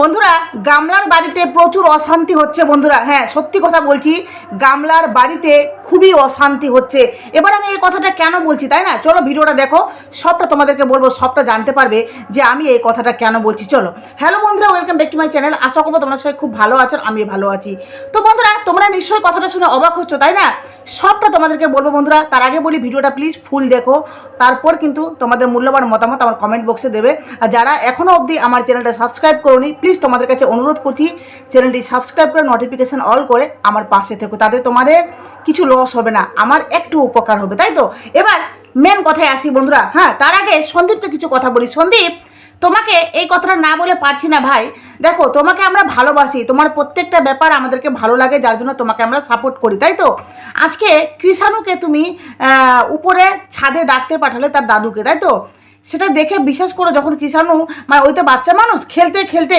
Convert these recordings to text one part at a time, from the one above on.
বন্ধুরা, গামলার বাড়িতে প্রচুর অশান্তি হচ্ছে বন্ধুরা। হ্যাঁ সত্যি কথা বলছি, গামলার বাড়িতে খুবই অশান্তি হচ্ছে। এবার আমি এই কথাটা কেন বলছি, তাই না? চলো ভিডিওটা দেখো, সবটা তোমাদেরকে বলব, সবটা জানতে পারবে যে আমি এই কথাটা কেন বলছি, চলো। হ্যালো বন্ধুরা welcome back to my channel আশা করব তোমরা সবাই খুব ভালো আছো আমি ভালো আছি। তো বন্ধুরা, তোমরা নিশ্চয়ই কথাটা শুনে অবাক হচ্ছ, তাই না? সবটা তোমাদেরকে বলব বন্ধুরা, তার আগে বলি ভিডিওটা প্লিজ ফুল দেখো, তারপর কিন্তু তোমাদের মূল্যবান মতামত আমার কমেন্ট বক্সে দেবে। আর যারা এখনও অবধি আমার চ্যানেলটা সাবস্ক্রাইব করোনি প্লিজ তোমাদের কাছে অনুরোধ করছি চ্যানেলটি সাবস্ক্রাইব করে নোটিফিকেশান অল করে আমার পাশে থেকো, তাতে তোমাদের কিছু লস হবে না, আমার একটু উপকার হবে, তাই তো? এবার মেন কথায় আসি বন্ধুরা হ্যাঁ তার আগে সন্দীপকে কিছু কথা বলি। সন্দীপ, তোমাকে এই কথাটা না বলে পারছি না ভাই। দেখো, তোমাকে আমরা ভালোবাসি, তোমার প্রত্যেকটা ব্যাপার আমাদেরকে ভালো লাগে, যার জন্য তোমাকে আমরা সাপোর্ট করি, তাই তো? আজকে কৃষাণুকে তুমি উপরে ছাদে ডাকতে পাঠালে তার দাদুকে, তাই তো? সেটা দেখে বিশ্বাস করো যখন কৃষাণু মানে ওই তো বাচ্চা মানুষ, খেলতে খেলতে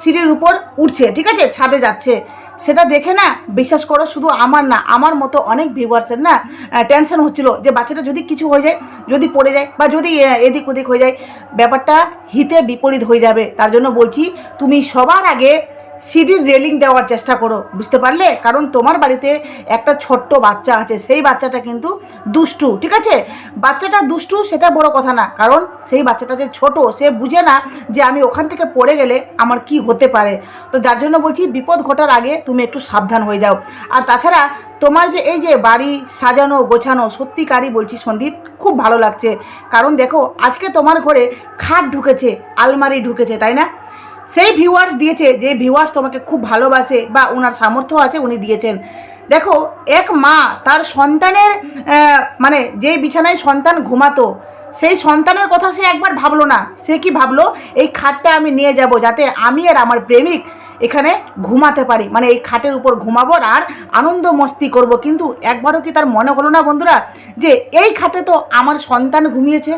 সিঁড়ির উপর উঠছে, ঠিক আছে? ছাদে যাচ্ছে। সেটা দেখে না বিশ্বাস করো শুধু আমার না, আমার মতো অনেক ভিউয়ার্সের না টেনশন হচ্ছিল যে বাচ্চাটা যদি কিছু হয়ে যায়, যদি পড়ে যায় বা যদি এদিক ওদিক হয়ে যায়, ব্যাপারটা হিতে বিপরীত হয়ে যাবে। তার জন্য বলছি, তুমি সবার আগে সিঁড়ির রেলিং দেওয়ার চেষ্টা করো, বুঝতে পারলে? কারণ তোমার বাড়িতে একটা ছোট্ট বাচ্চা আছে, সেই বাচ্চাটা কিন্তু দুষ্টু, ঠিক আছে? বাচ্চাটা দুষ্টু সেটা বড় কথা না, কারণ সেই বাচ্চাটা যে ছোট, সে বুঝে না যে আমি ওখান থেকে পড়ে গেলে আমার কি হতে পারে। তো যার জন্য বলছি, বিপদ ঘটার আগে তুমি একটু সাবধান হয়ে যাও। আর তাছাড়া তোমার যে এই যে বাড়ি সাজানো, গোছানো, সত্যিকারই বলছি সন্দীপ, খুব ভালো লাগছে। কারণ দেখো, আজকে তোমার ঘরে খাট ঢুকেছে, আলমারি ঢুকেছে, তাই না? সেই ভিউয়ার্স দিয়েছে, যে ভিউয়ার্স তোমাকে খুব ভালোবাসে বা ওনার সামর্থ্য আছে উনি দিয়েছেন। দেখো, এক মা তার সন্তানের মানে যে বিছানায় সন্তান ঘুমাতো, সেই সন্তানের কথা সে একবার ভাবলো না। সে কি ভাবলো? এই খাটটা আমি নিয়ে যাব যাতে আমি আর আমার প্রেমিক এখানে ঘুমাতে পারি। মানে এই খাটের উপর ঘুমাবো আর আনন্দ মস্তি করব। কিন্তু একবারও কি তার মনে হলো না বন্ধুরা, যে এই খাটে তো আমার সন্তান ঘুমিয়েছে?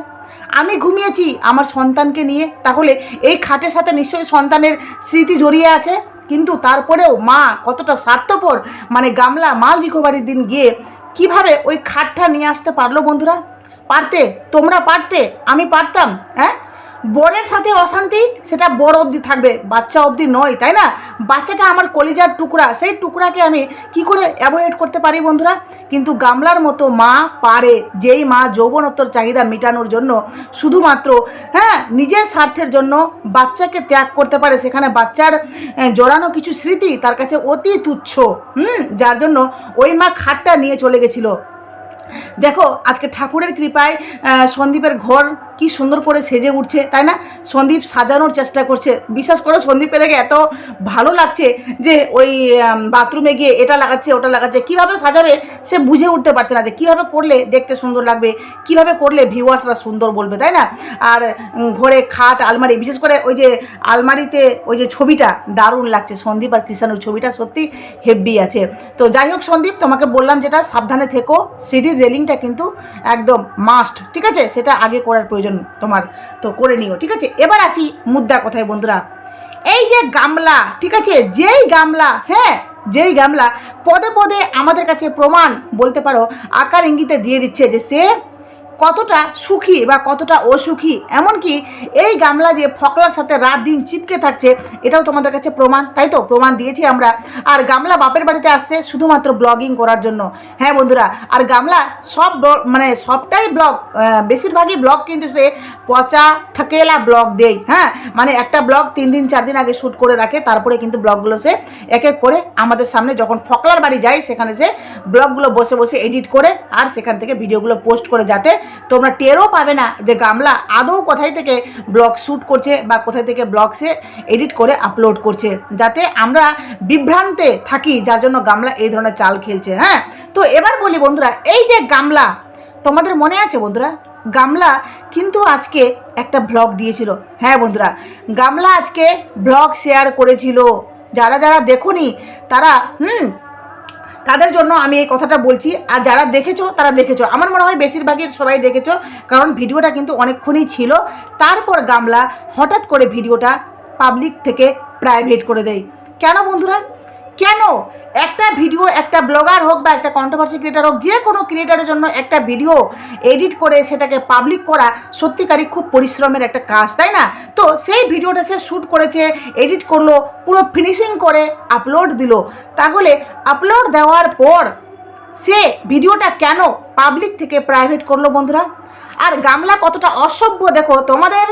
আমি ঘুমিয়েছি আমার সন্তানকে নিয়ে। তাহলে এই খাটের সাথে নিশ্চয়ই সন্তানের স্মৃতি জড়িয়ে আছে। কিন্তু তারপরেও মা কতটা স্বার্থপর মানে গামলা মাল রিকোভারির দিন গিয়ে কীভাবে ওই খাটটা নিয়ে আসতে পারল বন্ধুরা? পারতে? তোমরা পারতে? আমি পারতাম হ্যাঁ? বরের সাথে অশান্তি, সেটা বড় অবধি থাকবে, বাচ্চা অবধি নয়, তাই না? বাচ্চাটা আমার কলিজার টুকরা, সেই টুকরাকে আমি কি করে অ্যাভয়েড করতে পারি বন্ধুরা? কিন্তু গামলার মতো মা পারে, যেই মা যৌবনত্বর চাহিদা মেটানোর জন্য শুধুমাত্র হ্যাঁ নিজের স্বার্থের জন্য বাচ্চাকে ত্যাগ করতে পারে। সেখানে বাচ্চার জড়ানো কিছু স্মৃতি তার কাছে অতি তুচ্ছ, হুম, যার জন্য ওই মা খাটটা নিয়ে চলে গেছিল। দেখো, আজকে ঠাকুরের কৃপায় সন্দীপের ঘর কি সুন্দর করে সেজে উঠছে, তাই না? সন্দীপ সাজানোর চেষ্টা করছে। বিশ্বাস করে, সন্দীপকে দেখে এত ভালো লাগছে যে ওই বাথরুমে গিয়ে এটা লাগাচ্ছে, ওটা লাগাচ্ছে। কীভাবে সাজাবে সে বুঝে উঠতে পারছে না যে কীভাবে করলে দেখতে সুন্দর লাগবে, কীভাবে করলে ভিউয়ার্সরা সুন্দর বলবে, তাই না? আর ঘরে খাট, আলমারি, বিশেষ করে ওই যে আলমারিতে ওই যে ছবিটা, দারুণ লাগছে। সন্দীপ আর কৃষাণুর ছবিটা সত্যি হেভি আছে। তো যাই হোক সন্দীপ, তোমাকে বললাম যেটা, সাবধানে থেকো, সিঁড়ির রেলিংটা কিন্তু একদম মাস্ট ঠিক আছে? সেটা আগে করার প্রয়োজন তোমার, তো করে নিও, ঠিক আছে? এবার আসি মুদ্রা কথায়, বন্ধুরা। এই যে গামলা, ঠিক আছে? যেই গামলা হ্যাঁ যেই গামলা, পদে পদে আমাদের কাছে প্রমাণ, বলতে পারো, আকার ইঙ্গিতে দিয়ে দিচ্ছে যে সে কতটা সুখী বা কতটা অসুখী? এমনকি এই গামলা যে ফকলার সাথে রাত দিন চিপকে থাকছে, এটাও তোমাদের কাছে প্রমাণ, তাই তো? প্রমাণ দিয়েছি আমরা। আর গামলা বাপের বাড়িতে আসছে শুধুমাত্র ব্লগিং করার জন্য। হ্যাঁ বন্ধুরা, আর গামলা সব মানে সবটাই ব্লগ বেশিরভাগই ব্লগ কিন্তু সে পচা ঠকেলা ব্লগ দেয় হ্যাঁ? মানে একটা ব্লগ তিন দিন, চার দিন আগে শ্যুট করে রাখে, তারপরে কিন্তু ব্লগগুলো সে এক এক করে আমাদের সামনে যখন ফকলার বাড়ি যায়, সেখানে সে ব্লগগুলো বসে বসে এডিট করে, আর সেখান থেকে ভিডিওগুলো পোস্ট করে যাতে তোমরা টেরও পাবে না যে গামলা আদৌ কোথায় থেকে ব্লগ শ্যুট করছে বা কোথায় থেকে ব্লগ সে এডিট করে আপলোড করছে। যাতে আমরা বিভ্রান্তে থাকি যার জন্য গামলা এই ধরনের চাল খেলছে হ্যাঁ? তো এবার বলি বন্ধুরা, এই যে গামলা, তোমাদের মনে আছে বন্ধুরা? গামলা কিন্তু আজকে একটা ব্লগ দিয়েছিল। হ্যাঁ বন্ধুরা, গামলা আজকে ব্লগ শেয়ার করেছিল। যারা যারা দেখুনি, তারা, হুম তাদের জন্য আমি এই কথাটা বলছি। আর যারা দেখেছ, তারা দেখেছ। আমার মনে হয় বেশিরভাগই সবাই দেখেছ, কারণ ভিডিওটা কিন্তু অনেকক্ষণই ছিল। তারপর গামলা হঠাৎ করে ভিডিওটা পাবলিক থেকে প্রাইভেট করে দেয়। কেন বন্ধুরা? কেন? একটা ভিডিও একটা ব্লগার হোক বা একটা কন্ট্রোভার্সি ক্রিয়েটার হোক, যে কোনো ক্রিয়েটারের জন্য একটা ভিডিও এডিট করে সেটাকে পাবলিক করা সত্যিকারই খুব পরিশ্রমের একটা কাজ, তাই না? তো সেই ভিডিওটা সে শ্যুট করেছে এডিট করল, পুরো ফিনিশিং করে আপলোড দিল। তাহলে আপলোড দেওয়ার পর সে ভিডিওটা কেন পাবলিক থেকে প্রাইভেট করল বন্ধুরা? আর গামলা কতটা অসভ্য দেখো, তোমাদের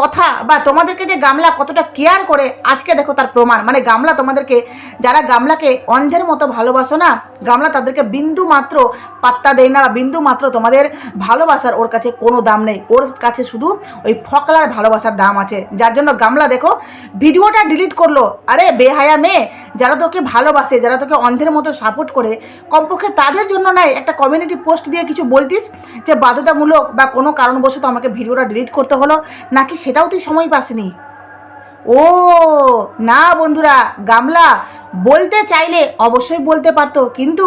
কথা বা তোমাদেরকে যে গামলা কতটা কেয়ার করে, আজকে দেখো তার প্রমাণ। মানে গামলা তোমাদেরকে, যারা গামলাকে অন্ধের মতো ভালোবাসো না গামলা তাদেরকে বিন্দু মাত্র পাত্তা দেয় না বা বিন্দু মাত্র তোমাদের ভালোবাসার ওর কাছে কোনো দাম নেই। ওর কাছে শুধু ওই ফকলার ভালোবাসার দাম আছে। যার জন্য গামলা দেখো, ভিডিওটা ডিলিট করল। আরে বেহায়া মেয়ে, যারা তোকে ভালোবাসে, যারা তোকে অন্ধের মতো সাপোর্ট করে, কমপক্ষে তাদের জন্য নাই একটা কমিউনিটি পোস্ট দিয়ে কিছু বলতিস যে বাধ্যতামূলক বা কোনো কারণবশত আমাকে ভিডিওটা ডিলিট করতে হলো, নাকি সেটাও তুই সময় পাসনি? ও, না বন্ধুরা, গামলা বলতে চাইলে অবশ্যই বলতে পারতো, কিন্তু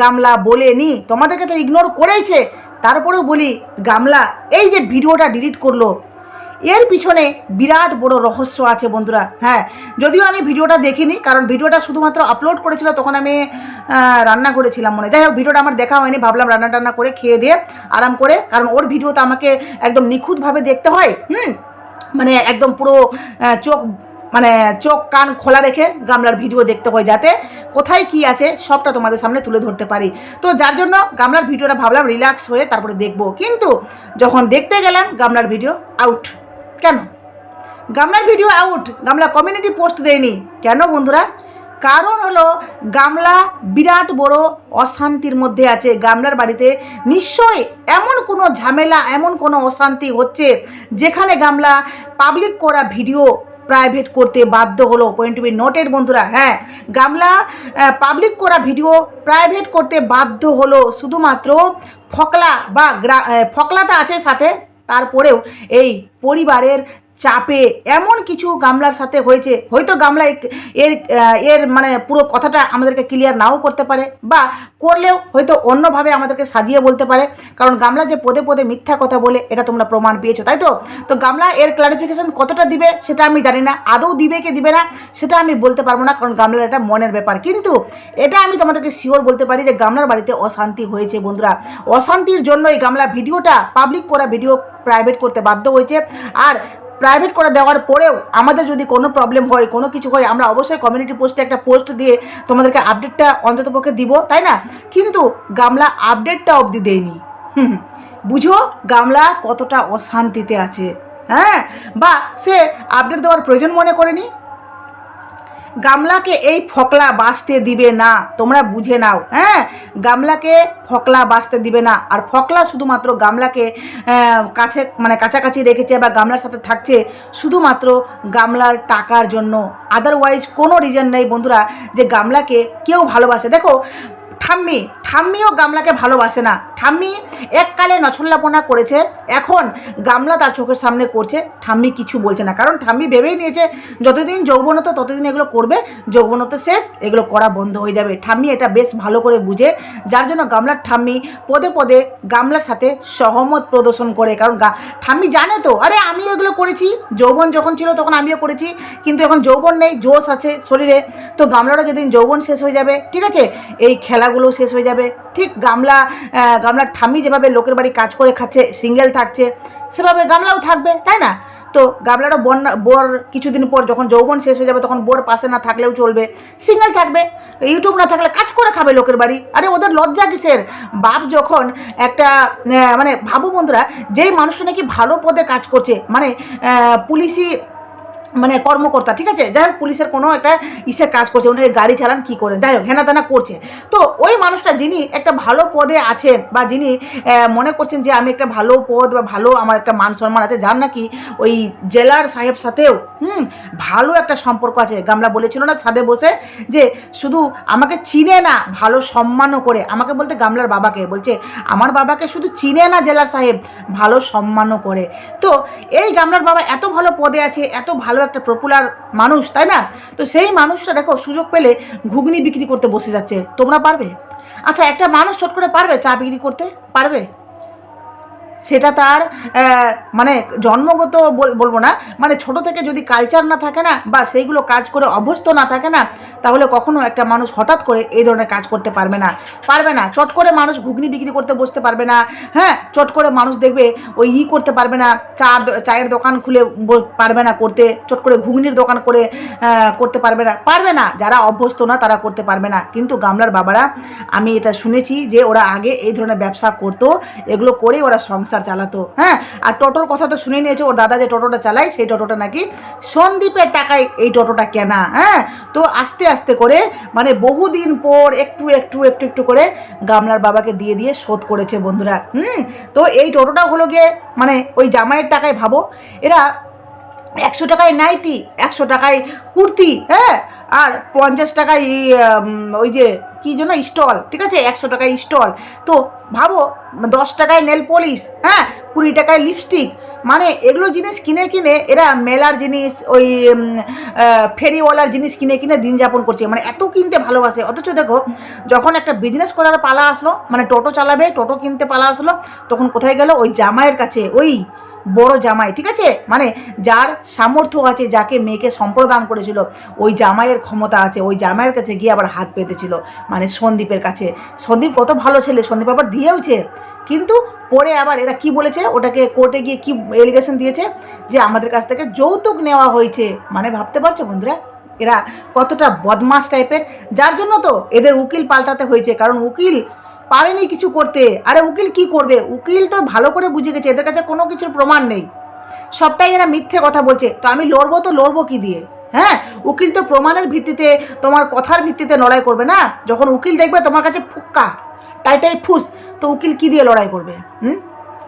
গামলা বলেনি। তোমাদেরকে তো ইগনোর করেইছে। তারপরেও বলি, গামলা, এই যে ভিডিওটা ডিলিট করল, এর পিছনে বিরাট বড় রহস্য আছে বন্ধুরা হ্যাঁ। যদিও আমি ভিডিওটা দেখিনি, কারণ ভিডিওটা শুধুমাত্র আপলোড করেছিল, তখন আমি রান্না করেছিলাম মনে যাই হোক, ভিডিওটা আমার দেখা হয়নি, ভাবলাম রান্না টান্না করে খেয়ে দিয়ে আরাম করে, কারণ ওর ভিডিও তো আমাকে একদম নিখুঁতভাবে দেখতে হয়, হুম? মানে একদম পুরো চোখ মানে চোখ কান খোলা রেখে গামলার ভিডিও দেখতে হয় যাতে কোথায় কি আছে সবটা তোমাদের সামনে তুলে ধরতে পারি। তো যার জন্য গামলার ভিডিওটা ভাবলাম রিল্যাক্স হয়ে তারপরে দেখব। কিন্তু যখন দেখতে গেলাম গামলার ভিডিও আউট কেন? গামলার ভিডিও আউট গামলা কমিউনিটি পোস্ট দেয়নি। কেন বন্ধুরা? কারণ হলো গামলা বিরাট বড় অশান্তির মধ্যে আছে। গামলার বাড়িতে নিশ্চয়ই এমন কোনো ঝামেলা, এমন কোনো অশান্তি হচ্ছে যেখানে গামলা পাবলিক করা ভিডিও প্রাইভেট করতে বাধ্য হলো। পয়েন্ট টু বি নোটের বন্ধুরা হ্যাঁ গামলা পাবলিক করা ভিডিও প্রাইভেট করতে বাধ্য হলো। শুধুমাত্র ফকলা বা ফকলাতা আছে সাথে, তারপরেও এই পরিবারের চাপে এমন কিছু গামলার সাথে হয়েছে, হয়তো গামলা এর এর মানে পুরো কথাটা আমাদেরকে ক্লিয়ার নাও করতে পারে বা করলেও হয়তো অন্যভাবে আমাদেরকে সাজিয়ে বলতে পারে। কারণ গামলা যে পদে পদে মিথ্যা কথা বলে, এটা তোমরা প্রমাণ পেয়েছ, তাই তো? তো গামলা এর ক্লারিফিকেশন কতটা দিবে সেটা আমি জানি না, আদৌ দিবে কি দিবে না সেটা আমি বলতে পারব না, কারণ গামলার এটা মনের ব্যাপার। কিন্তু এটা আমি তোমাদেরকে শিওর বলতে পারি যে গামলার বাড়িতে অশান্তি হয়েছে বন্ধুরা। অশান্তির জন্য এই গামলা ভিডিওটা পাবলিক করা ভিডিও প্রাইভেট করতে বাধ্য হয়েছে। আর প্রাইভেট করে দেওয়ার পরেও আমাদের যদি কোনো প্রবলেম হয়, কোনো কিছু হয়, আমরা অবশ্যই কমিউনিটি পোস্টে একটা পোস্ট দিয়ে তোমাদেরকে আপডেটটা অন্ততপক্ষে দিব, তাই না? কিন্তু গামলা আপডেটটা অবধি দেয়নি হুম। বুঝো, গামলা কতটা অশান্তিতে আছে। হ্যাঁ? বা সে আপডেট দেওয়ার প্রয়োজন মনে করেনি? গামলাকে এই ফকলা বাঁচতে দিবে না, তোমরা বুঝে নাও হ্যাঁ? গামলাকে ফকলা বাঁচতে দিবে না, আর ফকলা শুধুমাত্র গামলাকে কাছে মানে কাছাকাছি রেখেছে বা গামলার সাথে থাকছে শুধুমাত্র গামলার টাকার জন্য। আদারওয়াইজ কোনো রিজন নেই বন্ধুরা যে গামলাকে কেউ ভালোবাসে। দেখো ঠাম্মি, ঠাম্মিও গামলাকে ভালোবাসে না। ঠাম্মি এককালে নছল্লাপনা করেছে, এখন গামলা তার চোখের সামনে করছে। ঠাম্মি কিছু বলছে না, কারণ ঠাম্মি ভেবেই নিয়েছে, যতদিন যৌবনত ততদিন এগুলো করবে যৌবনত শেষ, এগুলো করা বন্ধ হয়ে যাবে। ঠাম্মি এটা বেশ ভালো করে বুঝে, যার জন্য গামলার ঠাম্মি পদে পদে গামলার সাথে সহমত প্রদর্শন করে। কারণ ঠাম্মি জানে তো, আরে আমি এগুলো করেছি, যৌবন যখন ছিল তখন আমিও করেছি, কিন্তু এখন যৌবন নেই, জোশ আছে শরীরে। তো গামলারও যেদিন যৌবন শেষ হয়ে যাবে, ঠিক আছে? এই খেলাগুলো শেষ হয়ে যাবে। ঠিক গামলা গামলার ঠামি যেভাবে লোকের বাড়ি কাজ করে খাচ্ছে, সিঙ্গেল থাকছে, সেভাবে গামলাও থাকবে, তাই না? তো গামলাটা বর বর কিছুদিন পর যখন যৌবন শেষ হয়ে যাবে, তখন বোর পাশে না থাকলেও চলবে। সিঙ্গেল থাকবে, ইউটিউব না থাকলে কাজ করে খাবে লোকের বাড়ি। আরে ওদের লজ্জা কিসের? বাপ যখন একটা মানে ভাবু বন্ধুরা, যেই মানুষটা নাকি ভালো পদে কাজ করছে মানে পুলিশি মানে কর্মকর্তা, ঠিক আছে? যাই হোক, পুলিশের কোনো একটা ইসের কাজ করছে, উনি গাড়ি চালান, কী করেন? যাই হোক হেনা তেনা করছে। তো ওই মানুষটা যিনি একটা ভালো পদে আছেন বা যিনি মনে করছেন যে আমি একটা ভালো পদ বা ভালো আমার একটা মান সম্মান আছে, যার নাকি ওই জেলার সাহেব সাথেও, হুম, ভালো একটা সম্পর্ক আছে। গামলা বলেছিল না ছাদে বসে যে শুধু আমাকে চিনে না, ভালো সম্মানও করে। আমাকে বলতে গামলার বাবাকে, বলছে, আমার বাবাকে শুধু চিনে না জেলার সাহেব, ভালো সম্মানও করে। তো এই গামলার বাবা এত ভালো পদে আছে, এত ভালো একটা পপুলার মানুষ, তাই না? তো সেই মানুষটা দেখো, সুযোগ পেলে ঘুগনি বিক্রি করতে বসে যাচ্ছে। তোমরা পারবে? আচ্ছা একটা মানুষ চট করে পারবে চা বিক্রি করতে? পারবে? সেটা তার মানে জন্মগত বল- বলব না মানে ছোট থেকে যদি কালচার না থাকে না বা সেইগুলো কাজ করে অভ্যস্ত না থাকে না, তাহলে কখনো একটা মানুষ হঠাৎ করে এই ধরনের কাজ করতে পারবে না। পারবে না। চট করে মানুষ ঘুগনি বিক্রি করতে বসতে পারবে না। হ্যাঁ চট করে মানুষ দেখবে ওই ই করতে পারবে না, চা চায়ের দোকান খুলে পারবে না করতে, চট করে ঘুগনির দোকান করে করতে পারবে না। পারবে না। যারা অভ্যস্ত না, তারা করতে পারবে না। কিন্তু গামলার বাবারা, আমি এটা শুনেছি যে ওরা আগে এই ধরনের ব্যবসা করতো, এগুলো করে ওরা সংসার চালাতো। হ্যাঁ আর টোটোর কথা তো শুনে নিয়েছে, ওর দাদা যে টোটোটা চালায়, সেই টোটোটা নাকি সন্দীপের টাকায় এই টোটোটা কেনা হ্যাঁ? তো আস্তে আস্তে করে মানে বহুদিন পর একটু একটু একটু একটু করে গামলার বাবাকে দিয়ে দিয়ে শোধ করেছে বন্ধুরা, হুম? তো এই টোটোটা হলো গিয়ে মানে ওই জামাইয়ের টাকায় ভাবো, এরা একশো টাকায় নাইটি, একশো টাকায় কুর্তি হ্যাঁ? আর পঞ্চাশ উম, ওই যে কী জন্য স্টল ঠিক আছে? একশো টাকায় স্টল। তো ভাবো দশ টাকায় নেল পলিশ হ্যাঁ? কুড়ি টাকায় লিপস্টিক। মানে এগুলো জিনিস কিনে কিনে এরা মেলার জিনিস ওই ফেরিওয়ালার জিনিস কিনে কিনে দিন যাপন করছে। মানে এত কিনতে ভালোবাসে। অথচ দেখো যখন একটা বিজনেস করার পালা আসলো মানে টোটো চালাবে টোটো কিনতে পালা আসলো তখন কোথায় গেল? ওই জামাইয়ের কাছে ওই বড় জামাই, ঠিক আছে? মানে যার সামর্থ্য আছে, যাকে মেয়েকে সম্প্রদান করেছিল, ওই জামাইয়ের ক্ষমতা আছে, ওই জামাইয়ের কাছে গিয়ে আবার হাত পেতেছিল মানে সন্দীপের কাছে। সন্দীপ কত ভালো ছেলে, সন্দীপ আবার দিয়েওছে। কিন্তু পরে আবার এরা কি বলেছে? ওটাকে কোর্টে গিয়ে কি এলিগেশন দিয়েছে? যে আমাদের কাছ থেকে যৌতুক নেওয়া হয়েছে। মানে ভাবতে পারছ বন্ধুরা? এরা কতটা বদমাস টাইপের যার জন্য তো এদের উকিল পাল্টাতে হয়েছে। কারণ উকিল পারেনি কিছু করতে। আরে উকিল কি করবে? উকিল তো ভালো করে বুঝে গেছে, এদের কাছে কোনো কিছুর প্রমাণ নেই। সবটাই এরা মিথ্যে কথা বলছে। তো আমি লড়বো তো লড়বো কি দিয়ে? হ্যাঁ উকিল তো প্রমাণের ভিত্তিতে, তোমার কথার ভিত্তিতে লড়াই করবে না? যখন উকিল দেখবে তোমার কাছে ফুক্কা টাইটাই ফুস, তো উকিল কি দিয়ে লড়াই করবে? হুম?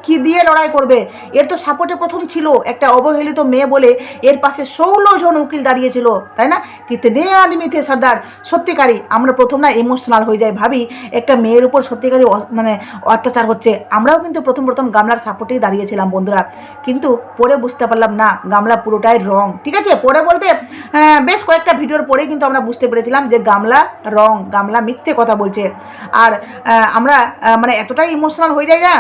কি দিয়ে লড়াই করবে? এর তো সাপোর্টে প্রথম ছিল একটা অবহেলিত মেয়ে বলে এর পাশে ষোলো জন উকিল দাঁড়িয়েছিল, তাই না? কিতনে আদমি থে সর্দার? সত্যিকারই আমরা প্রথম না ইমোশনাল হয়ে যাই ভাবি একটা মেয়ের উপর সত্যিকারই মানে অত্যাচার হচ্ছে। আমরাও কিন্তু প্রথম প্রথম গামলার সাপোর্টেই দাঁড়িয়েছিলাম বন্ধুরা। কিন্তু পরে বুঝতে পারলাম না, গামলা পুরোটাই রং, ঠিক আছে? পরে বলতে বেশ কয়েকটা ভিডিওর পরে কিন্তু আমরা বুঝতে পেরেছিলাম যে গামলা রং, গামলা মিথ্যে কথা বলছে। আর আমরা মানে এতটাই ইমোশনাল হয়ে যাই না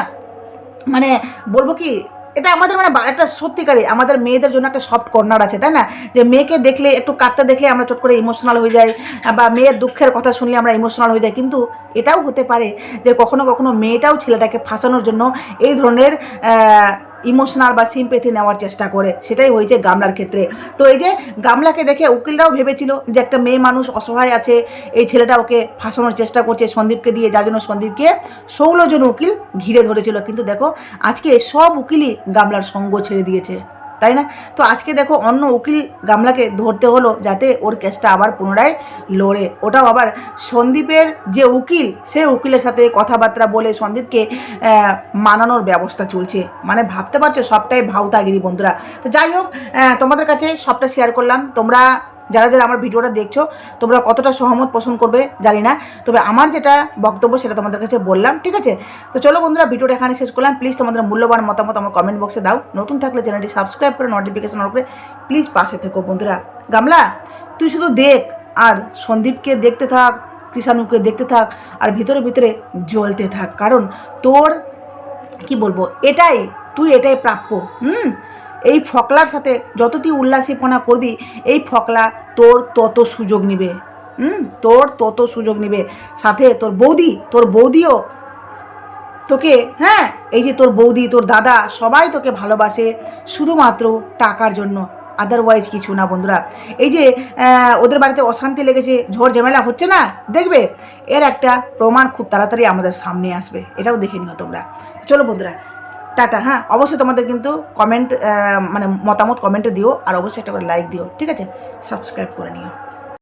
মানে বলব কি, এটা আমাদের মানে একটা সত্যিকারই আমাদের মেয়েদের জন্য একটা সফট কর্নার আছে, তাই না? যে মেয়েকে দেখলে, একটু কাটতে দেখলে আমরা চট করে ইমোশনাল হয়ে যাই, বা মেয়ের দুঃখের কথা শুনলে আমরা ইমোশনাল হয়ে যাই, কিন্তু এটাও হতে পারে যে কখনো কখনো মেয়েটাও ছেলেটাকে ফাঁসানোর জন্য এই ধরনের ইমোশনাল বা সিম্পেথি নেওয়ার চেষ্টা করে, সেটাই হয়েছে গামলার ক্ষেত্রে। তো এই যে গামলাকে দেখে উকিলরাও ভেবেছিল যে একটা মেয়ে মানুষ অসহায় আছে, এই ছেলেটা ওকে ফাঁসানোর চেষ্টা করছে সন্দীপকে দিয়ে, যার জন্য সন্দীপকে ষোলোজন উকিল ঘিরে ধরেছিল। কিন্তু দেখো, আজকে সব উকিলই গামলার সঙ্গ ছেড়ে দিয়েছে। তাই না? তো আজকে দেখো অন্য উকিল গামলাকে ধরতে হলো যাতে ওর কেসটা আবার পুনরায় লড়ে। ওটাও আবার সন্দীপের যে উকিল, সে উকিলের সাথে কথাবার্তা বলে সন্দীপকে মানানোর ব্যবস্থা চলছে। মানে ভাবতে পারছ সবটাই ভাউতাগিরি বন্ধুরা। তো যাই হোক তোমাদের কাছে সবটা শেয়ার করলাম। তোমরা যারা যারা আমার ভিডিওটা দেখছ, তোমরা কতটা সহমত পোষণ করবে জানি না, তবে আমার যেটা বক্তব্য সেটা তোমাদের কাছে বললাম, ঠিক আছে? তো চলো বন্ধুরা, ভিডিওটা এখানে শেষ করলাম। প্লিজ তোমাদের মূল্যবান মতামত আমার কমেন্ট বক্সে দাও। নতুন থাকলে চ্যানেলটি সাবস্ক্রাইব করে নোটিফিকেশন অন করে প্লিজ পাশে থেকো বন্ধুরা। গামলা, তুই শুধু দেখ, আর সন্দীপকে দেখতে থাক কৃষাণুকে দেখতে থাক, আর ভিতরে ভিতরে জ্বলতে থাক। কারণ তোর, কি বলব, এটাই, তুই এটাই প্রাপ্য, হুম? এই ফকলার সাথে যত তুই উল্লাসীপনা করবি, এই ফকলা তোর তত সুযোগ নিবে। হুম? তোর তত সুযোগ নিবে। সাথে তোর বৌদি, তোর বৌদিও তোকে হ্যাঁ? এই যে তোর বৌদি, তোর দাদা, সবাই তোকে ভালোবাসে শুধুমাত্র টাকার জন্য। আদারওয়াইজ কিছু না বন্ধুরা। এই যে ওদের বাড়িতে অশান্তি লেগেছে, ঝড় ঝামেলা হচ্ছে না? দেখবে? এর একটা প্রমাণ খুব তাড়াতাড়ি আমাদের সামনে আসবে। এটাও দেখে নিও তোমরা। চলো বন্ধুরা টাটা হ্যাঁ? অবশ্যই তোমাদের কিন্তু কমেন্ট মানে মতামত কমেন্টে দিও, আর অবশ্যই একটা করে লাইক দিও, ঠিক আছে? সাবস্ক্রাইব করে নিও।